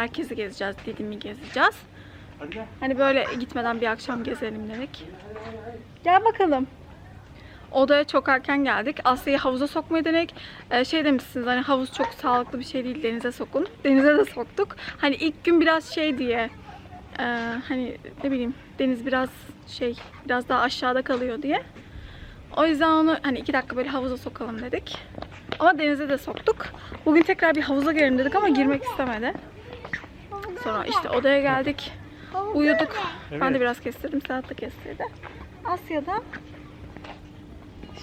merkezi gezeceğiz. Didim'i gezeceğiz. Hani böyle gitmeden bir akşam gezelim dedik. Gel bakalım. Odaya çok erken geldik. Asya'yı havuza sokmayı denek. Ee, şey demişsiniz hani havuz çok sağlıklı bir şey değil denize sokun. Denize de soktuk. Hani ilk gün biraz şey diye e, hani ne bileyim deniz biraz şey biraz daha aşağıda kalıyor diye. O yüzden onu hani iki dakika böyle havuza sokalım dedik. Ama denize de soktuk. Bugün tekrar bir havuza girelim dedik ama girmek istemedi. Sonra işte odaya geldik. Uyuduk. Ben de biraz kestirdim. Serhat da kestirdi. Asya'da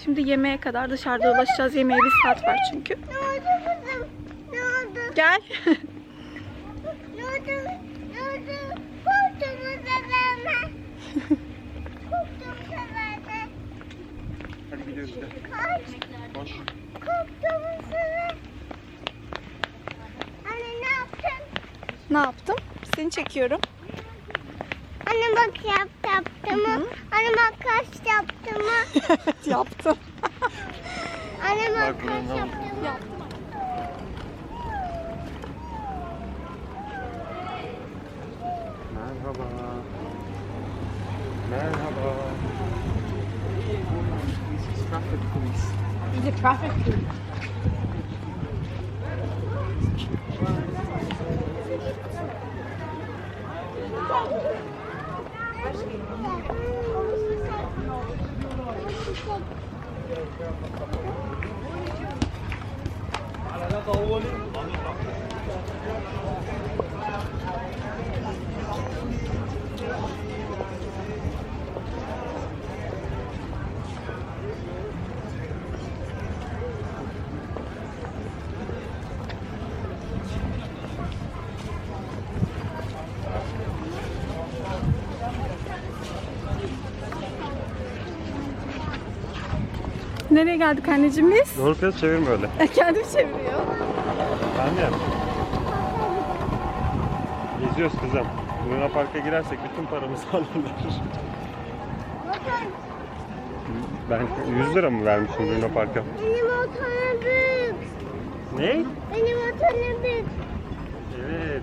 şimdi yemeğe kadar dışarıda ulaşacağız. Yemeğe bir saat var çünkü. Ne oldu kızım? Ne oldu? Gel. Ne oldu? Oldu? Hadi gidiyoruz. Kaç severme. Anne ne yaptın? Ne yaptım? Seni çekiyorum. Anne bak yap, yaptım? Anne bak kaç yaptım evet yaptım. Anne bak kaç yaptım mı? Merhaba. Merhaba. This is traffic police. Arada davulun Nereye geldik anneciğim biz? Doğru kız çevirme öyle. Kendim çeviriyor. Annem. Geziyoruz kızım. Luna Park'a girersek bütün paramızı alırlar. Ben 100 lira mı vermişim Luna Park'a? benim otobüs. Ne? Benim otobüs. Evet.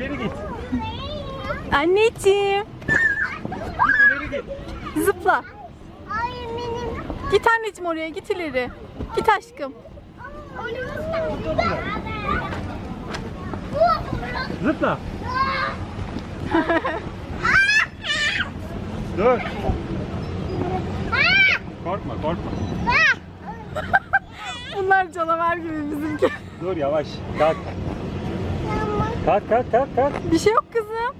Benim otobüs. Anneciğim. Zıpla. Hayır benim. Git anneciğim oraya git ileri. Git aşkım. Zıpla. Dur. Korkma korkma. Bunlar canavar gibi bizimki. Dur yavaş. Kalk. Kalk kalk kalk kalk. Bir şey yok kızım.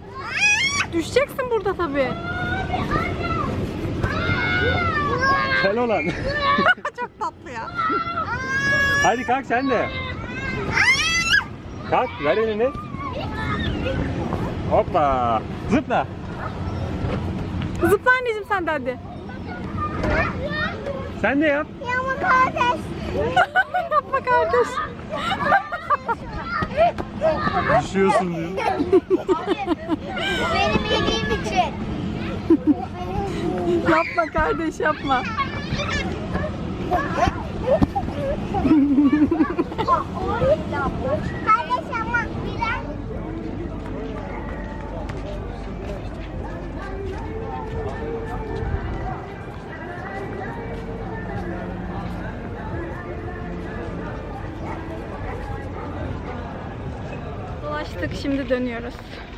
Düşeceksin burada tabii. Gel olan. Çok tatlı ya. Hadi kalk sen de. Kalk ver elini. Hoppa. Zıpla. Zıpla anneciğim sen de hadi. Sen de yap. Yağmur kardeş. Yapma kardeş. Düşüyorsun diyor. Benim yediğim için. yapma kardeş yapma. Şimdi dönüyoruz.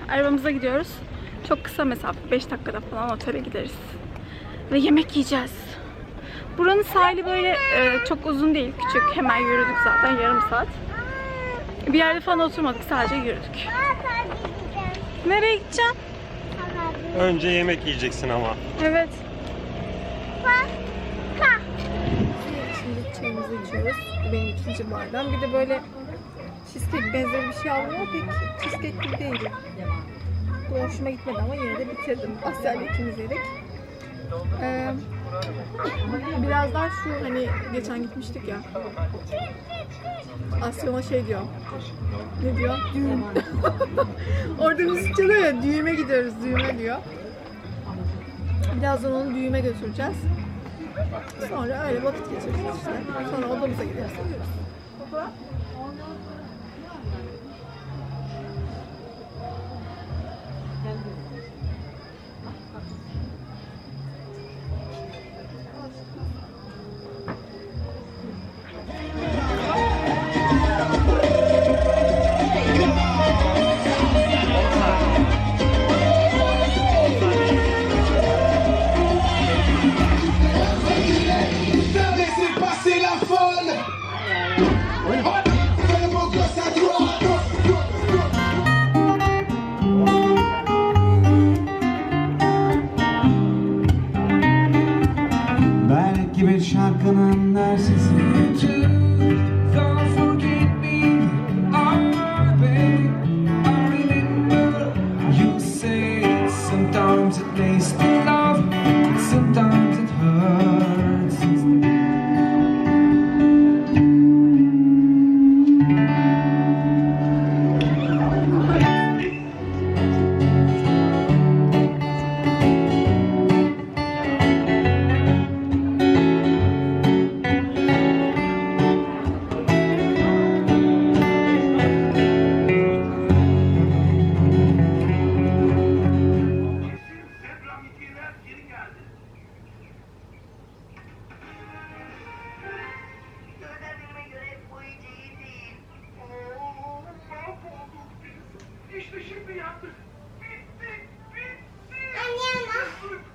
Arabamıza gidiyoruz. Çok kısa mesafe 5 dakikada falan otele gideriz. Ve yemek yiyeceğiz. Buranın sahili böyle e, çok uzun değil küçük. Hemen yürüdük zaten yarım saat. Bir yerde falan oturmadık sadece yürüdük. Nereye gideceğim? Önce yemek yiyeceksin ama. Evet. Şimdi çayımızı içiyoruz. Benim ikinci bardağım. Bir de böyle cheesecake benzeri bir şey aldım ama pek cheesecake gibi değil. Bu hoşuma gitmedi ama yine de bitirdim. Asya ile ikimiz. Ee, birazdan şu hani geçen gitmiştik ya. Asya ona şey diyor. Ne diyor? Düğün. Orada müzik çalıyor ya düğüme gidiyoruz düğüme diyor. Birazdan onu düğüme götüreceğiz. Sonra öyle vakit geçireceğiz işte. Sonra odamıza gideriz. Laissez Bir şarkının dersesi Thank you.